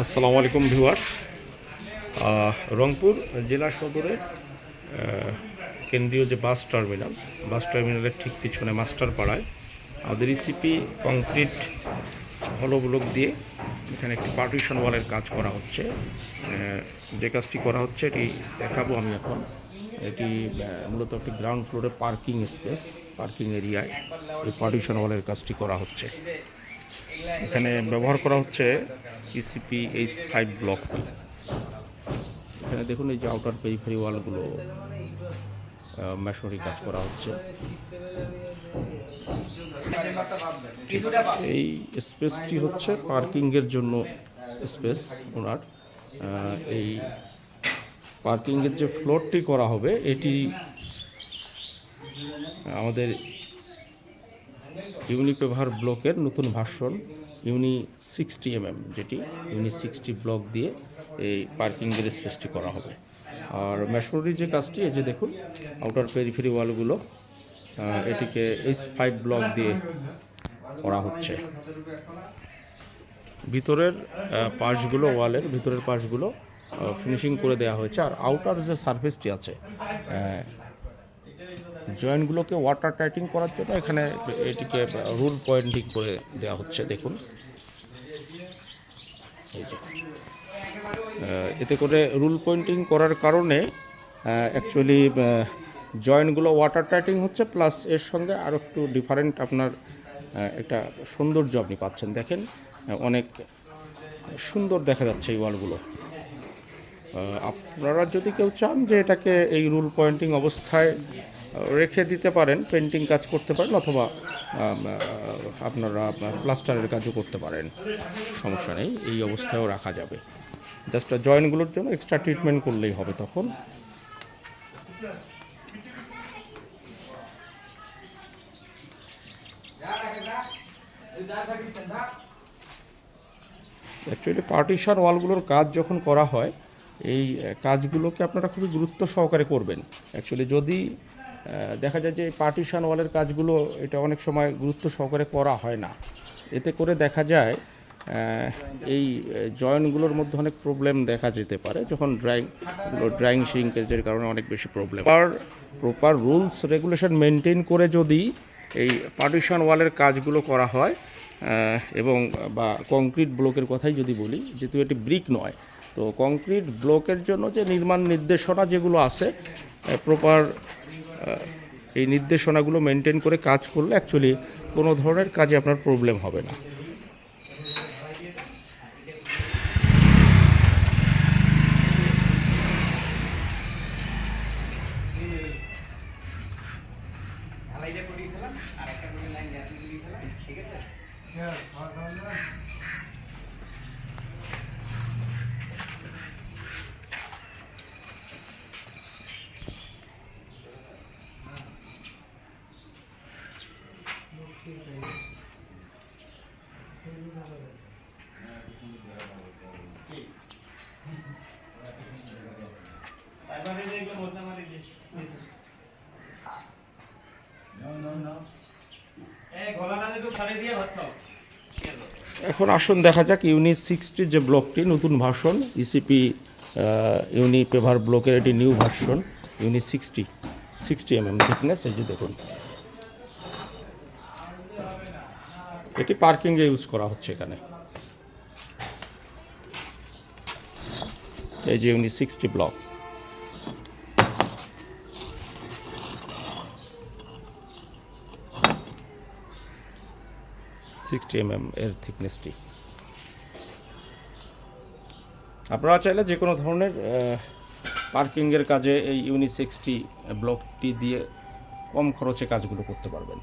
আসসালামু আলাইকুম ভিউয়ার রংপুর জেলা সদরের কেন্দ্রীয় যে বাস টার্মিনাল, বাস টার্মিনালের ঠিক পিছনে মাস্টার পাড়ায় আমাদের ইসিপি কংক্রিট হলো ব্লক দিয়ে এখানে একটি পার্টিশন ওয়ালের কাজ করা হচ্ছে। যে কাজটি করা হচ্ছে, এটি দেখাবো আমি এখন। এটি মূলত একটি গ্রাউন্ড ফ্লোরে পার্কিং স্পেস পার্কিং এরিয়ায় এই পার্টিশন ওয়ালের কাজটি করা হচ্ছে। এখানে ব্যবহার করা হচ্ছে ইসিপি এইচ ফাইভ ব্লক এখানে দেখুন এই যে আউটার পেরিফেরি ওয়ালগুলো মেশনারি কাজ করা হচ্ছে। এই স্পেসটি হচ্ছে পার্কিংয়ের জন্য স্পেস ওনার। এই পার্কিংয়ের যে ফ্লোরটি করা হবে, এটি আমাদের ইউনিপেভার ব্লকের নতুন ভার্সন ইউনি সিক্সটি এমএম, যেটি ইউনি সিক্সটি ব্লক দিয়ে এই পার্কিংয়ের স্পেসটি করা হবে। আর মেশনারি যে কাজটি, এই যে দেখুন আউটার পেরিফেরি ওয়ালগুলো এটিকে এইচ ফাইভ ব্লক দিয়ে করা হচ্ছে। ভিতরের পাশগুলো ওয়ালের ভিতরের পাশগুলো ফিনিশিং করে দেওয়া হয়েছে। আর আউটার যে সারফেসটি আছে জয়েন্টগুলোকে ওয়াটার টাইটিং করার জন্য এখানে এটিকে রুল পয়েন্টিং করে দেওয়া হচ্ছে। দেখুন। এই এতে করে রুল পয়েন্টিং করার কারণে অ্যাকচুয়ালি জয়েন্টগুলো ওয়াটার টাইটিং হচ্ছে প্লাস এর সঙ্গে আরও একটু ডিফারেন্ট আপনার একটা সৌন্দর্য আপনি পাচ্ছেন। দেখেন অনেক সুন্দর দেখা যাচ্ছে এই ওয়ালগুলো আপনারা যদি কেউ চান যে এটাকে এই রুল পয়েন্টিং অবস্থায় রেখে দিতে পারেন পেন্টিং কাজ করতে পারেন, অথবা আপনারা প্লাস্টারের কাজও করতে পারেন। সমস্যা নেই, এই অবস্থায়ও রাখা যাবে। জাস্ট জয়েন্টগুলোর জন্য এক্সট্রা ট্রিটমেন্ট করলেই হবে তখন। অ্যাকচুয়ালি পার্টিশন ওয়ালগুলোর কাজ যখন করা হয়, এই কাজগুলোকে আপনারা খুবই গুরুত্ব সহকারে করবেন। অ্যাকচুয়ালি যদি দেখা যায় যে পার্টিশন ওয়ালের কাজগুলো এটা অনেক সময় গুরুত্ব সহকারে করা হয় না, এতে করে দেখা যায় এই জয়েন্টগুলোর মধ্যে অনেক প্রবলেম দেখা যেতে পারে, যখন ড্রাইং ড্রাইং সিঙ্কেজের কারণে অনেক বেশি প্রবলেম আর প্রপার রুলস রেগুলেশন মেনটেন করে যদি এই পার্টিশন ওয়ালের কাজগুলো করা হয় এবং বা কংক্রিট ব্লকের কথাই যদি বলি, যেহেতু এটি ব্রিক নয়, তো কংক্রিট ব্লকের জন্য যে নির্মাণ নির্দেশনা যেগুলো আছে প্রপার এই নির্দেশনাগুলো মেনটেন করে কাজ করলে অ্যাকচুয়ালি কোনো ধরনের কাজে আপনার প্রবলেম হবে না। No, no, no. এখন আসুন, দেখা যাক ইউনি সিক্সটির যে ব্লকটি, নতুন ভার্সন ইসিপি ইউনি পেভার ব্লকের এটি new version uni sixty sixty mm thickness এই যে দেখুন। এটি পার্কিংয়ে ইউজ করা হচ্ছে এখানে। এই যে uni sixty block. Sixty M M এর থিকনেসটি আপনারা চাইলে যে কোনো ধরনের পার্কিংয়ের কাজে এই ইউনি সিক্সটি ব্লকটি দিয়ে কম খরচে কাজগুলো করতে পারবেন।